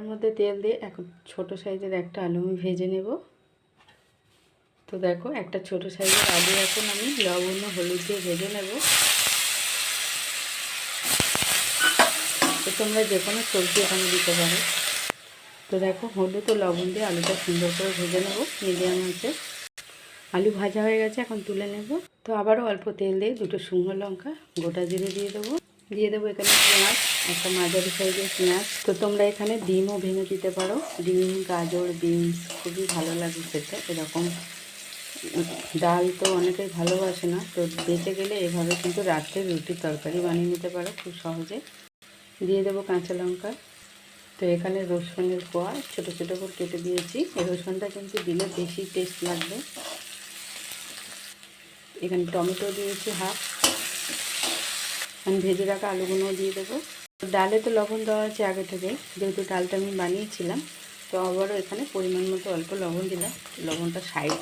কড়ার মধ্যে তেল দিয়ে এখন ছোট সাইজের একটা আলু আমি ভেজে নেব। তো দেখো, একটা ছোট সাইজের আলু এখন আমি লবণ হলুদ দিয়ে ভেজে নেব। তো তোমরা যে কোনো সবজি এখানে দিতে পারো। তো দেখো, হলুদ ও লবণ দিয়ে আলুটা সুন্দর করে ভেজে নেব মিডিয়াম আছে আলু ভাজা হয়ে গেছে, এখন তুলে নেব। তো আবারও অল্প তেল দিয়ে দুটো শুকনো লঙ্কা, গোটা জিরে দিয়ে দেবো। দিয়ে দেবো এখানে পেঁয়াজ, একটা মাঝারি সাইজের পেঁয়াজ। তো তোমরা এখানে ডিমও ভেঙে দিতে পারো। ডিম, গাজর, বিনস, খুবই ভালো লাগে খেতে, এরকম। ডাল তো অনেকেই ভালোবাসে না, তো বেঁচে গেলে এভাবে কিন্তু রাত্রে রুটির তরকারি বানিয়ে নিতে পারো খুব সহজে। দিয়ে দেবো কাঁচা লঙ্কা। তো এখানে রসুনের কোয়া ছোটো ছোটো করে কেটে দিয়েছি। এই রসুনটা কিন্তু দিলে বেশি টেস্ট লাগবে। এখানে টমেটো দিয়েছি হাফ। আমি ভেজে রাখা আলুগুলো দিয়ে দেবো। ডালে তো লবণ দেওয়া আছে আগে থেকে, যেহেতু ডালটা আমি বানিয়েছিলাম, তো আবারও এখানে পরিমাণ মতো অল্প লবণ দিলাম। লবণটা সাইড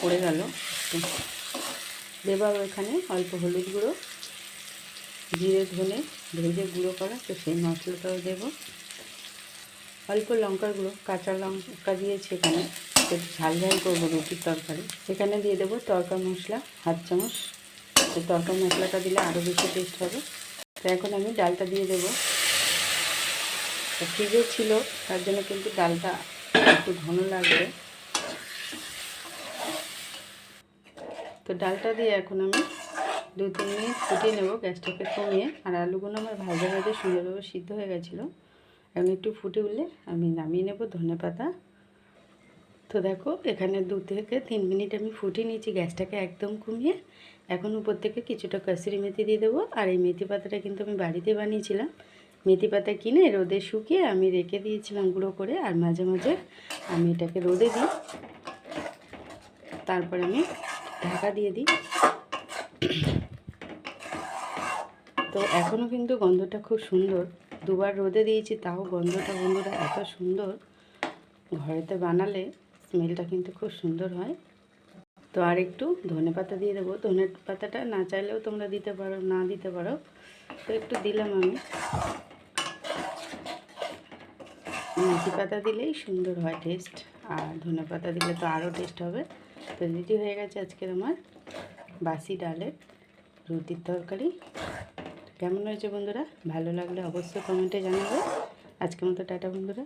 পড়ে গেল। দেবো এখানে অল্প হলুদ গুঁড়ো, জিরে ধনে ভেজে গুঁড়ো করা, তো সেই মশলাটাও দেবো। অল্প লঙ্কার গুঁড়ো, কাঁচা লঙ্কা দিয়েছি এখানে ঝাল ঝাল করব রুটির তরকারি। এখানে দিয়ে দেবো তরকা মশলা, হাফ চামচ তো তরকা মশলাটা দিলে আরও বেশি টেস্ট হবে। তো এখন আমি ডালটা দিয়ে দেবো। ফ্রিজে ছিল, তার জন্য কিন্তু ডালটা একটু ঘন লাগবে। তো ডালটা দিয়ে এখন আমি দু, তিন মিনিট ফুটিয়ে নেব গ্যাসটাকে কমিয়ে। আর আলুগুলো আমার ভাজা ভাজা সুন্দরভাবে সিদ্ধ হয়ে গেছিল। এখন একটু ফুটে উঠলে আমি নামিয়ে নেব ধনে পাতা। তো দেখো, এখানে দু থেকে তিন মিনিট আমি ফুটিয়ে নিয়েছি গ্যাসটাকে একদম কমিয়ে। এখন উপর থেকে কিছুটা কাসুরি মেথি দিয়ে দেবো। আর এই মেথি পাতাটা কিন্তু আমি বাড়িতে বানিয়েছিলাম। মেথি পাতা কিনে রোদে শুকিয়ে আমি রেখে দিয়েছিলাম গুঁড়ো করে, আর মাঝে মাঝে আমি এটাকে রোদে দিই। তারপর আমি ঢাকা দিয়ে দিই। তো এখনও কিন্তু গন্ধটা খুব সুন্দর। দুবার রোদে দিয়েছি, তাও গন্ধটা বন্ধুরা এত সুন্দর। ঘরেতে বানালে স্মেলটা কিন্তু খুব সুন্দর হয়। তো আর একটু ধনে পাতা দিয়ে দেবো। ধনে পাতাটা না চাইলেও তোমরা দিতে পারো, না দিতে পারো। তো একটু দিলাম আমি। মেথি পাতা দিলেই সুন্দর হয় টেস্ট আর ধনে পাতা দিলে তো আরও টেস্ট হবে। তো রেডি হয়ে গেছে আজকের আমার বাসি ডালের রুটির তরকারি। কেমন হয়েছে বন্ধুরা? ভালো লাগলে অবশ্যই কমেন্টে জানাবে। আজকের মতো টাটা বন্ধুরা।